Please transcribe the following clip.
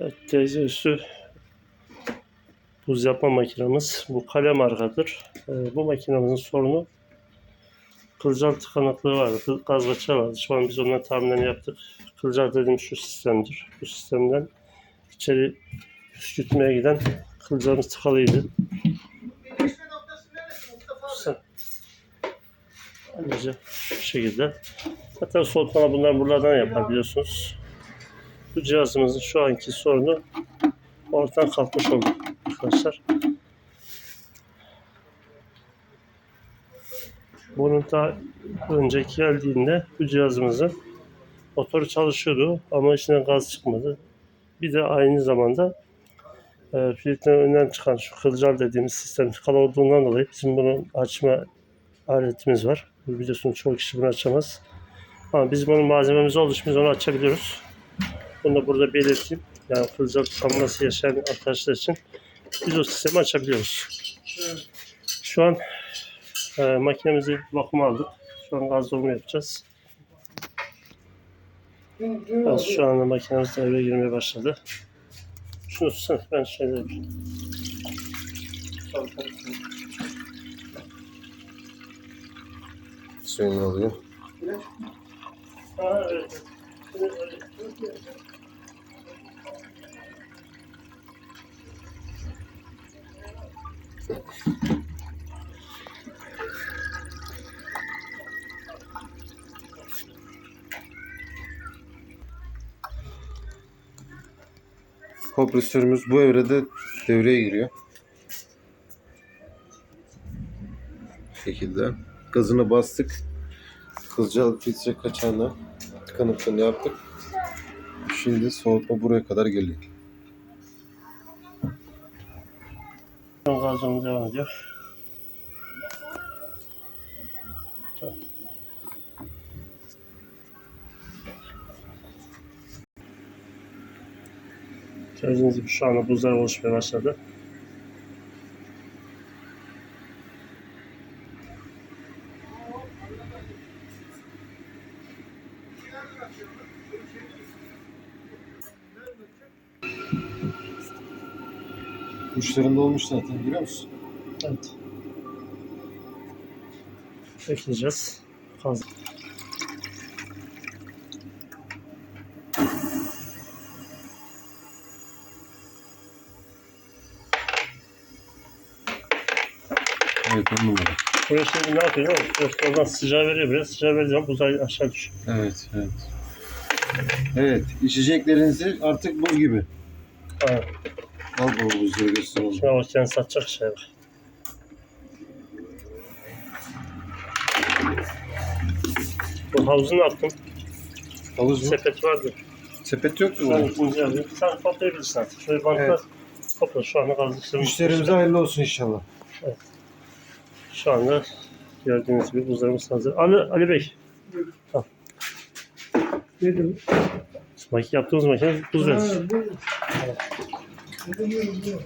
Evet, teyze üstü buz yapma makinamız. Bu kalem markadır. Ee, bu makinamızın sorunu kılcal tıkanıklığı vardı. Gaz kaçağı vardı. Şu an biz onların tahminlerini yaptık. Kılcal dediğim şu sistemdir. Bu sistemden içeri püskürtmeye giden kılcalımız tıkalıydı. Ayrıca şu şekilde. Zaten soğutma bunlar buralardan yapar biliyorsunuz. Bu cihazımızın şu anki sorunu ortadan kalkmış oldu arkadaşlar. Bunun daha önceki geldiğinde bu cihazımızın motoru çalışıyordu ama içinden gaz çıkmadı. Bir de aynı zamanda e, filtrenin önden çıkan şu kılcal dediğimiz sistem tıkalı olduğundan dolayı bizim bunu açma aletimiz var. Biliyorsunuz çoğu kişi bunu açamaz. Ama bizim onun malzememiz olduğu için biz onu açabiliyoruz. Bunu da burada belirteyim. Yani kılcal tıkanması yaşayan arkadaşlar için biz o sistemi açabiliyoruz. Şu an e, makinemizi bakıma aldık. Şu an gaz dolumu yapacağız. Evet, şu anda makinemiz devreye girmeye başladı. Şunu tutsana ben yapayım. Suyunu alıyor. Ha, evet. Kompresörümüz bu evrede devreye giriyor. Bu şekilde. Gazını bastık. Kılcal filtre kaçağını tıkanıklığını yaptık. Şimdi soğutma buraya kadar geliyor. Gazımız devam ediyor. Gördüğünüz gibi şu anda buzlar oluşmaya başladı. Uçlarında olmuş zaten görüyor musun? Evet. Bekleyeceğiz. Gaz. Evet on numara. Buraya şimdi ne yapıyor? Oradan sıcağı veriyor biraz. Sıcağı verdiği zaman buzlar aşağı düşüyor. Evet evet. Evet içeceklerinizi artık buz gibi. Evet. Al bu buzları gösterelim. Şimdi o kendisi satacak şey var. Bu havuzu ne yaptın? Havuz mu? Sepet vardı. Sepet yok mu? Sen ikinci abi. Sen toplayabilirsin artık. Şöyle bankta Evet. topla. Şu anda kazdıklarımız. Müşterimize hayırlı olsun inşallah. Şu anda gördüğünüz gibi buzlarımız hazır. Ali, Ali Bey. Tamam. Dedim. Maki yaptığımız makine buz. Ha, bu- Bu yürü, bu.